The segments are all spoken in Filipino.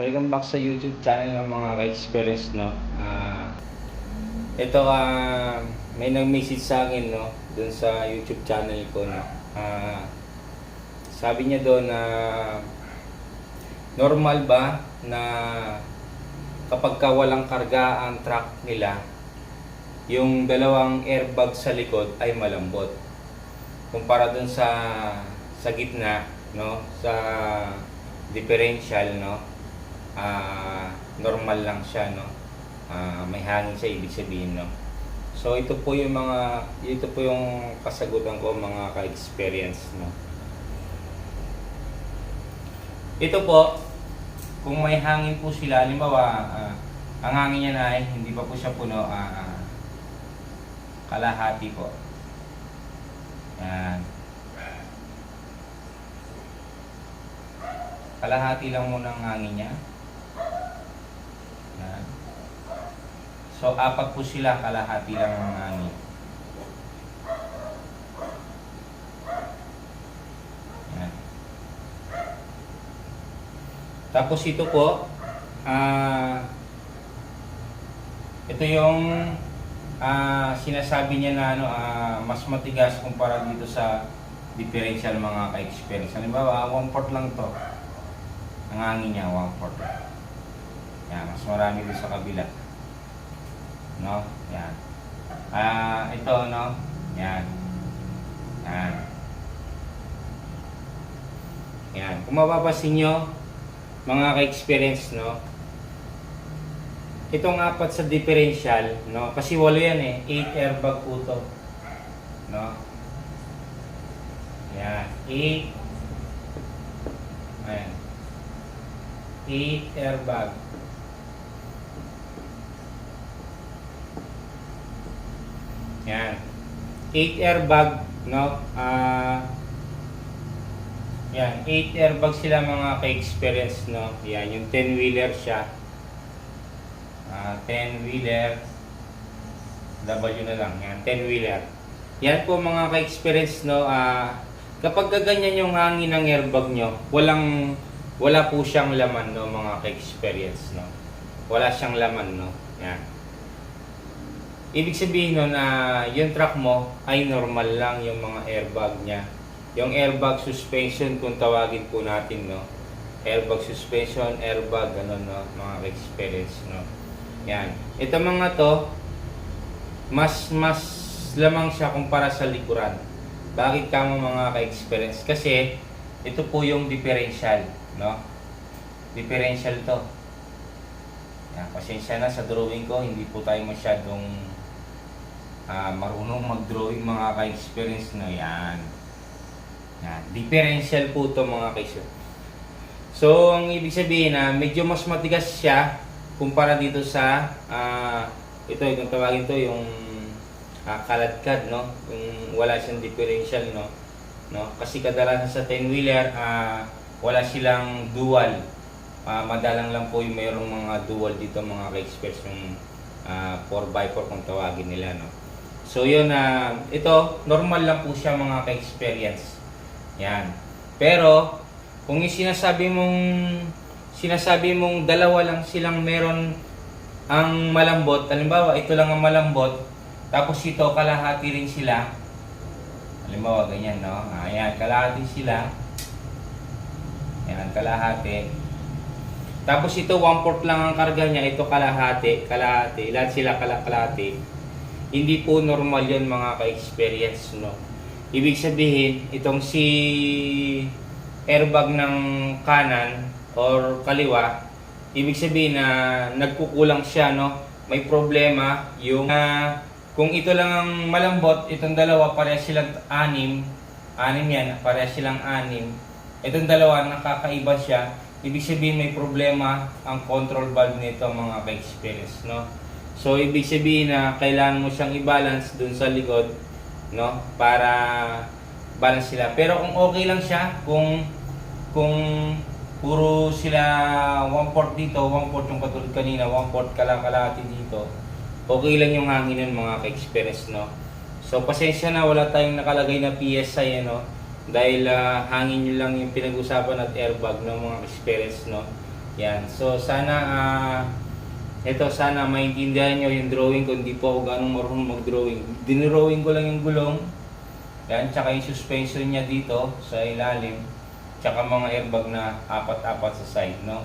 welcome back sa YouTube channel ng mga ka-experience, no? Ah, ito, ah, may nag-message sa akin, no? Doon sa YouTube channel ko, no? Ah, sabi niya doon na normal ba na kapag ka walang karga ang truck nila, yung dalawang airbag sa likod ay malambot. Kumpara dun sa sa gitna, no? Sa differential, no? Ah, normal lang siya, no? Ah, may hangin siya ibig sabihin, no? So ito po yung mga ito po yung kasagutan ko mga ka-experience, no? Ito po, kung may hangin po sila, halimbawa, ah, ang hangin niya na ay hindi pa po siya puno, ah, kalahati po. Yan. Kalahati lang muna ang hangin niya. Yan. So, apat po sila, kalahati lang ang hangin. Yan. Tapos ito po, ah, ito yung ah, sinasabi niya na ano, ah, mas matigas kumpara dito sa differential mga ka-experience. Halimbawa, 1 port lang to. Ang hangin niya, 1 port. Yan, mas marami doon sa kabila. No? Yan. Ah, ito, no? Yan. Yan. Yan. Kung mapapasin nyo, mga ka-experience, no? Itong apat sa differential, no? Kasi walo yan eh. 8 airbag po to. No? Yan. 8. Ayan. 8 airbag. Yan. 8 airbag, no? Ah... yan, 8 airbag sila mga ka-experience, no? Yan, yung 10-wheeler siya. Ah, 10-wheeler. W na lang, yan, 10-wheeler. Yan po mga ka-experience, no? Ah, kapag gaganyan yung hangin ng airbag nyo, walang, wala po siyang laman, no, mga ka-experience, no? Wala siyang laman, no? Yan. Ibig sabihin no na yung truck mo ay normal lang yung mga airbag niya. Yung airbag suspension kung tawagin po natin no. Airbag suspension, airbag ano no, mga experience no. Yan. Ito mga to mas mas lamang siya kumpara sa likuran. Bakit kamo mga ka-experience? Kasi ito po yung differential, no? Differential to. Yan, pasensya na sa drawing ko, hindi po tayo masyadong ah, marunong mag-drawing mga ka-experience na yan. Yan. Differential po to mga ka So, ang ibig sabihin na medyo mas matigas siya kumpara dito sa ah, ito, yung tawagin to yung ah, kaladkad, no? Yung wala siyang differential, no? no? Kasi kadalasan sa 10-wheeler, ah, wala silang dual. Ah, madalang lang po yung mayroong mga dual dito mga ka-experts yung ah, 4x4 kung tawagin nila, no? So yun na ito normal lang po siya mga ka-experience. Yan. Pero kung yung sinasabi mong sinasabi mong dalawa lang silang meron ang malambot, halimbawa ito lang ang malambot, tapos ito kalahati rin sila. Halimbawa ganyan, no? Ayan, kalahati sila. Ayan, kalahati. Tapos ito, one fourth lang ang karga niya, ito kalahati, kalahati, lahat sila kala- kalahati. Hindi po normal yun mga ka-experience, no? Ibig sabihin, itong si airbag ng kanan or kaliwa, ibig sabihin na nagkukulang siya, no? May problema yung ah, kung ito lang ang malambot, itong dalawa parehas silang anim, anim yan, parehas silang anim. Itong dalawa nakakaiba siya, ibig sabihin may problema ang control valve nito mga ka-experience, no? So, ibig sabihin na kailangan mo siyang i-balance dun sa likod, no? Para balance sila. Pero kung okay lang siya, kung kung puro sila one port dito, one port yung katulad kanina, one port kalahati dito, okay lang yung hangin nun mga ka-experience, no? So, pasensya na, wala tayong nakalagay na PSI, ano? Dahil ah, hangin nyo lang yung pinag-usapan at airbag ng mga experience, no? Yan. So, sana, ah, ito, sana maintindihan nyo yung drawing ko. Hindi po ako ganong marunong mag-drawing. Dinrawing ko lang yung gulong. Yan, tsaka yung suspension niya dito sa ilalim. Tsaka mga airbag na apat-apat sa side, no?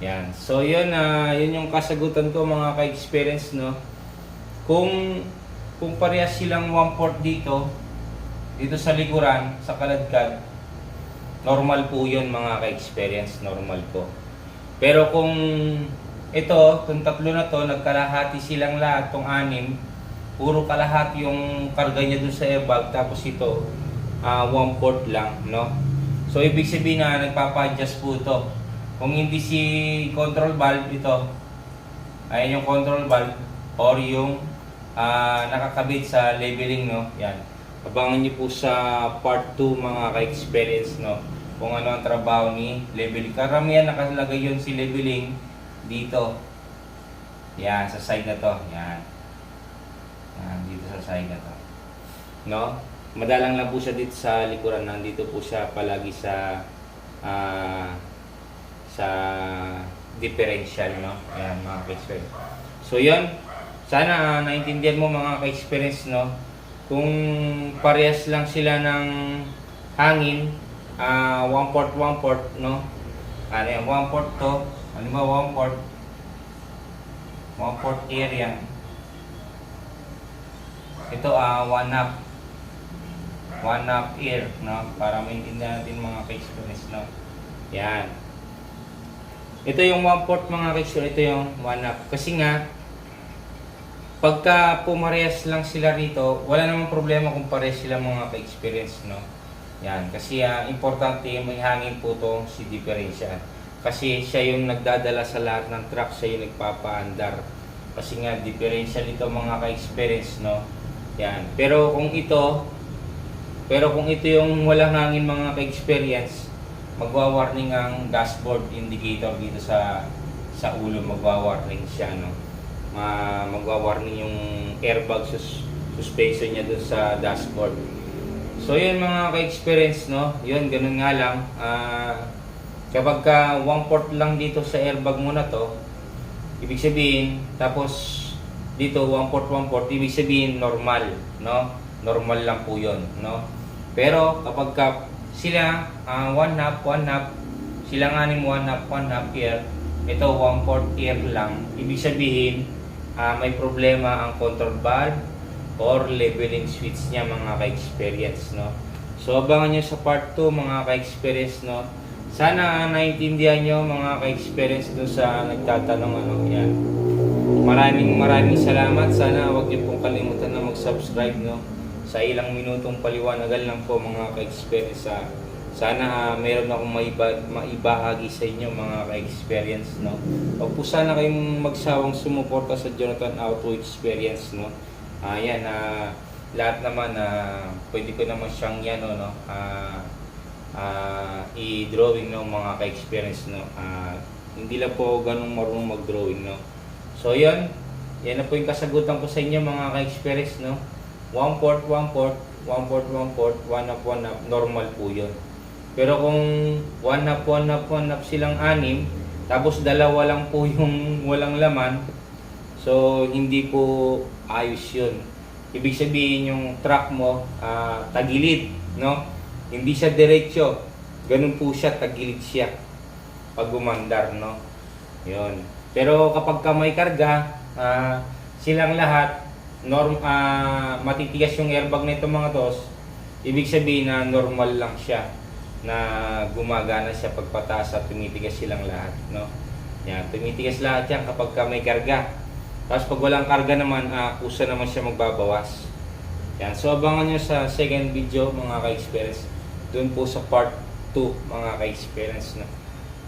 Yan. So, yun, ah, yun yung kasagutan ko mga ka-experience, no? Kung, kung parehas silang 1-4 dito, dito sa likuran, sa kaladkad, normal po yun mga ka-experience, normal po. Pero kung ito, itong tatlo na to, nagkalahati silang lahat, itong anim, puro kalahati yung karga niya dun sa airbag, tapos ito, ah, one fourth lang, no? So, ibig sabihin na nagpapa-adjust po ito. Kung hindi si control valve ito, ay yung control valve or yung ah, nakakabit sa leveling, no? Yan. Abangan niyo po sa part 2 mga ka-experience, no? Kung ano ang trabaho ni leveling. Karamihan nakalagay yun si leveling dito. Yan, sa side na to. Yan. Yan, dito sa side na to. No? Madalang lang po siya dito sa likuran. Nandito po siya palagi sa ah, sa differential, no? Ayan, mga ka-experience. So, yun. Sana ah, naintindihan mo mga ka-experience, no? Kung parehas lang sila ng hangin, ah one port, one port, no? Ano yan, one port to. Ba, one port? One port area. Ito, ah one up. One up ear, no? Para maintindihan natin mga ka-experience, no? Yan. Ito yung one port mga ka-experience, ito yung one up. Kasi nga, pagka pumarehas lang sila rito, wala namang problema kung parehas sila mga ka-experience, no? Yan, kasi ah, importante may hangin po to si differential. Kasi siya yung nagdadala sa lahat ng truck, siya yung nagpapaandar. Kasi nga differential ito mga ka-experience, no? Yan. Pero kung ito, pero kung ito yung walang hangin mga ka-experience, magwa-warning ang dashboard indicator dito sa sa ulo, magwa-warning siya, no? Ma magwa-warning yung airbag sus suspension niya dun sa dashboard. So yun mga ka-experience, no? Yun, ganun nga lang. Ah, kapag ka one port lang dito sa airbag mo na to, ibig sabihin, tapos dito one port, one port, ibig sabihin normal, no? Normal lang po yun, no? Pero kapag ka sila, ah, one half, one half, silang anim one half, one half year, ito one port year lang, ibig sabihin, ah, may problema ang control valve, or leveling switch niya mga ka-experience no. So abangan niyo sa part 2 mga ka-experience no. Sana naintindihan niyo mga ka-experience doon sa nagtatanong ano yan. Maraming maraming salamat. Sana wag niyo pong kalimutan na mag-subscribe no. Sa ilang minutong paliwanagan lang po mga ka-experience sa sana ah, meron akong maiba, maibahagi sa inyo mga ka-experience no. Huwag po sana kayong magsawang sumuporta sa Jonathan Auto Experience no. Ayan, na lahat naman na pwede ko naman siyang yan, no, ah, ah, i-drawing ng mga ka-experience, no. Ah, hindi lang po ganun marunong mag-drawing, no. So, yan. Yan na po yung kasagutan ko sa inyo, mga ka-experience, no. One port, one port, one port, one port, one up, one up, normal po yun. Pero kung one up, one up, one up silang anim, tapos dalawa lang po yung walang laman, So, hindi po ayos yun. Ibig sabihin yung truck mo, ah, tagilid, no? Hindi siya diretsyo. Ganun po siya, tagilid siya. Pag umandar, no? Yun. Pero kapag ka may karga, ah, silang lahat, norm, ah, matitigas yung airbag nito mga tos, ibig sabihin na normal lang siya na gumagana siya pagpataas at tumitigas silang lahat, no? Yan, tumitigas lahat yan kapag ka may karga. Tapos pag walang karga naman, ah, kusa naman siya magbabawas. Yan. So abangan nyo sa second video mga ka-experience. Doon po sa part 2 mga ka-experience na.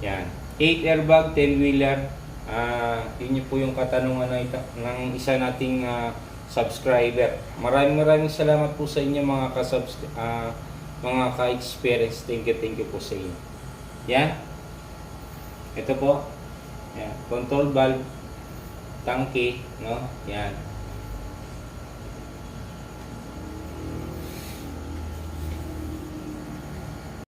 Yan. 8 airbag, 10 wheeler. Ah, yun po yung katanungan ng, ng isa nating ah, subscriber. Maraming maraming salamat po sa inyo mga ka ah, mga ka-experience. Thank you, thank you po sa inyo. Yan. Ito po. Yan. Control valve tangke, no? Yan.